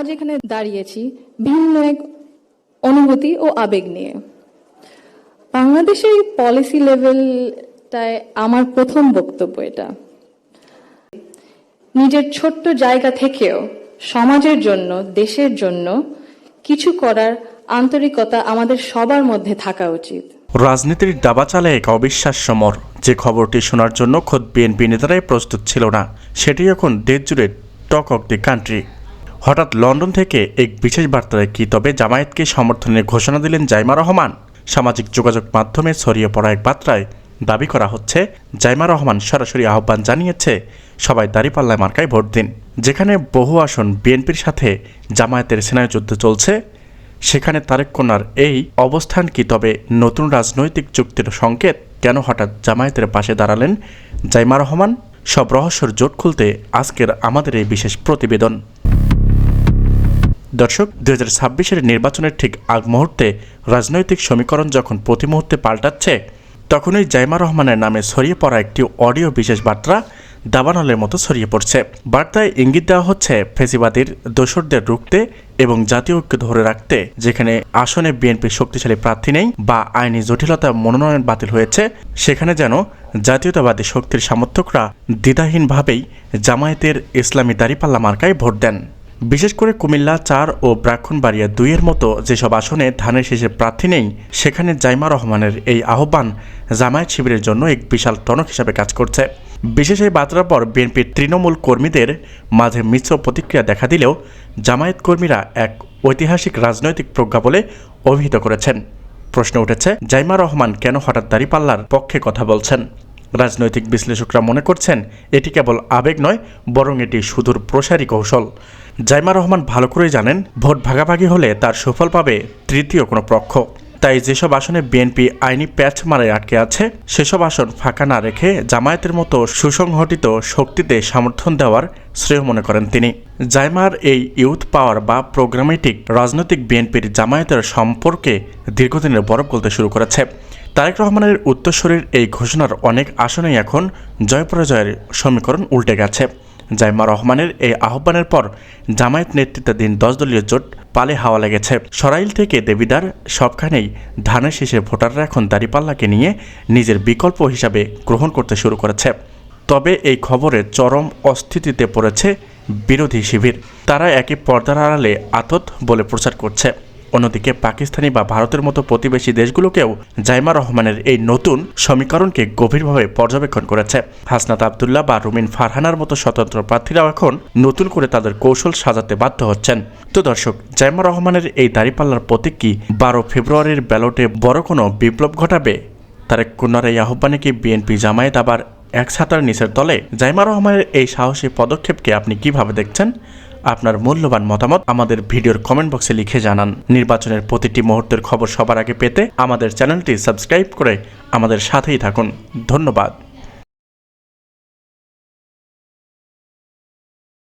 আজ এখানে দাঁড়িয়েছি ভিন্ন এক অনুভূতি ও আবেগ নিয়ে। বাংলাদেশের পলিসি লেভেলটায় আমার প্রথম বক্তব্য এটা। নিজের ছোট্ট জায়গা থেকেও সমাজের জন্য, দেশের জন্য কিছু করার আন্তরিকতা আমাদের সবার মধ্যে থাকা উচিত। রাজনীতির দাবা চালে এক অবিশ্বাস্য মর যে খবরটি শোনার জন্য খোদ বিএনপি নেতারাই প্রস্তুত ছিল না, সেটি এখন দেশ জুড়ে টক অব দি কান্ট্রি হঠাৎ লন্ডন থেকে এক বিশেষ বার্তায় কি তবে জামায়াতকে সমর্থনের ঘোষণা দিলেন জাইমা রহমান। সামাজিক যোগাযোগ মাধ্যমে ছড়িয়ে পড়া এক বার্তায় দাবি করা হচ্ছে, জাইমা রহমান সরাসরি আহ্বান জানিয়েছে, সবাই দাঁড়িপাল্লায় মার্কায় ভোট দিন। যেখানে বহু আসন বিএনপির সাথে জামায়াতের সেনাযুদ্ধ চলছে, সেখানে তারেক কন্যার এই অবস্থান কি তবে নতুন রাজনৈতিক চুক্তির সংকেত। কেন হঠাৎ জামায়াতের পাশে দাঁড়ালেন জাইমা রহমান? সব রহস্যর জোট খুলতে আজকের আমাদের এই বিশেষ প্রতিবেদন। দর্শক, দুই হাজার ছাব্বিশের নির্বাচনের ঠিক আগ মুহূর্তে রাজনৈতিক সমীকরণ যখন প্রতি মুহূর্তে পাল্টাচ্ছে, তখনই জাইমা রহমানের নামে ছড়িয়ে পড়া একটি অডিও বিশেষ বার্তা দাবানলের মতো ছড়িয়ে পড়ছে। বার্তায় ইঙ্গিত দেওয়া হচ্ছে, ফেসিবাদীর দোসরদের রুখতে এবং জাতীয় ঐক্য ধরে রাখতে, যেখানে আসনে বিএনপির শক্তিশালী প্রার্থী নেই বা আইনি জটিলতা মনোনয়ন বাতিল হয়েছে, সেখানে যেন জাতীয়তাবাদী শক্তির সমর্থকরা দ্বিধাহীনভাবেই জামায়াতের ইসলামী দাঁড়িপাল্লা মার্কায় ভোট দেন। বিশেষ করে কুমিল্লা, চার ও ব্রাহ্মণবাড়িয়া দুইয়ের মতো যেসব আসনে ধানের শেষে প্রার্থী নেই, সেখানে জাইমা রহমানের এই আহ্বান জামায়াত শিবিরের জন্য এক বিশাল টনক হিসাবে কাজ করছে। বিশেষ এই বার্তার পর বিএনপির তৃণমূল কর্মীদের মাঝে মিশ্র প্রতিক্রিয়া দেখা দিলেও জামায়াত কর্মীরা এক ঐতিহাসিক রাজনৈতিক প্রজ্ঞা বলে অভিহিত করেছেন। প্রশ্ন উঠেছে, জাইমা রহমান কেন হঠাৎ দাঁড়িপাল্লার পক্ষে কথা বলছেন? রাজনৈতিক বিশ্লেষকরা মনে করছেন এটি কেবল আবেগ নয়, বরং এটি সুদূর প্রসারী কৌশল। জাইমা রহমান ভালো করেই জানেন, ভোট ভাগাভাগি হলে তার সুফল পাবে তৃতীয় কোনো পক্ষ। তাই যেসব আসনে বিএনপি আইনি প্যাচ মারায় আটকে আছে, সেসব আসন ফাঁকা না রেখে জামায়াতের মতো সুসংগঠিত শক্তিতে সমর্থন দেওয়ার শ্রেয় মনে করেন তিনি। জাইমার এই ইউথ পাওয়ার বা প্রোগ্রামেটিক রাজনৈতিক বিএনপির জামায়াতের সম্পর্কে দীর্ঘদিনের বরফ গলতে শুরু করেছে। তারেক রহমানের উত্তরস্বরীর এই ঘোষণার অনেক আসনেই এখন জয়পরাজয়ের সমীকরণ উল্টে গেছে। জাইমা রহমানের এই আহ্বানের পর জামায়াত নেতৃত্বাধীন দশ দলীয় জোট পালে হাওয়া লেগেছে। সরাইল থেকে দেবিদার সবখানেই ধানের শেষে ভোটাররা এখন দাঁড়িপাল্লাকে নিয়ে নিজের বিকল্প হিসাবে গ্রহণ করতে শুরু করেছে। তবে এই খবরে চরম অস্থিতিতে পড়েছে বিরোধী শিবির। তারা একে পর্দার আড়ালে আতত বলে প্রচার করছে। অন্যদিকে পাকিস্তানি বা ভারতের মতো প্রতিবেশী দেশগুলোকেও জাইমা রহমানের এই নতুন সমীকরণকে গভীরভাবে পর্যবেক্ষণ করেছে। হাসনাত আবদুল্লাহ বা রুমিন ফারহানার মতো স্বতন্ত্র প্রার্থীরাও এখন নতুন করে তাদের কৌশল সাজাতে বাধ্য হচ্ছেন। তো দর্শক, জাইমা রহমানের এই দাঁড়িপাল্লার প্রতীক কি বারো ফেব্রুয়ারির ব্যালটে বড় কোনো বিপ্লব ঘটাবে? তারেক কন্যার এই আহ্বানে কি বিএনপি জামায়াত আবার এক ছাতার নিচের তলে? জাইমা রহমানের এই সাহসী পদক্ষেপকে আপনি কীভাবে দেখছেন? আপনার মূল্যবান মতামত আমাদের ভিডিওর কমেন্ট বক্সে লিখে জানান। নির্বাচনের প্রতিটি মুহূর্তের খবর সবার আগে পেতে আমাদের চ্যানেলটি সাবস্ক্রাইব করে আমাদের সাথেই থাকুন। ধন্যবাদ।